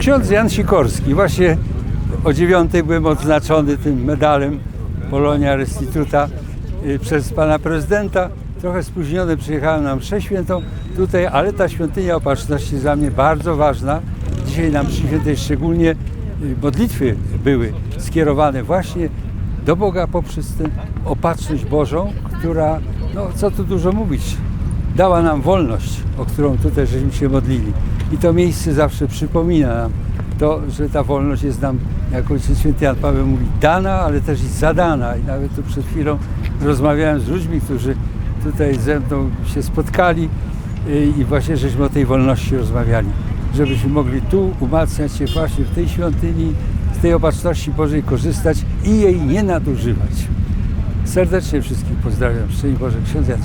Ksiądz Jan Sikorski, właśnie o dziewiątej byłem odznaczony tym medalem Polonia Restituta y, przez pana prezydenta. Trochę spóźniony przyjechałem na mszę świętą tutaj, ale ta świątynia opatrzności dla mnie bardzo ważna. Dzisiaj na mszy świętej szczególnie y, modlitwy były skierowane właśnie do Boga poprzez tę opatrzność Bożą, która, no co tu dużo mówić, dała nam wolność, o którą tutaj żeśmy się modlili. I to miejsce zawsze przypomina nam to, że ta wolność jest nam, jak Ojciec Święty Jan Paweł mówi, dana, ale też i zadana. I nawet tu przed chwilą rozmawiałem z ludźmi, którzy tutaj ze mną się spotkali y, i właśnie żeśmy o tej wolności rozmawiali. Żebyśmy mogli tu umacniać się właśnie w tej świątyni, z tej opatrzności Bożej korzystać i jej nie nadużywać. Serdecznie wszystkich pozdrawiam. Szczęść Boże, ksiądz Jan.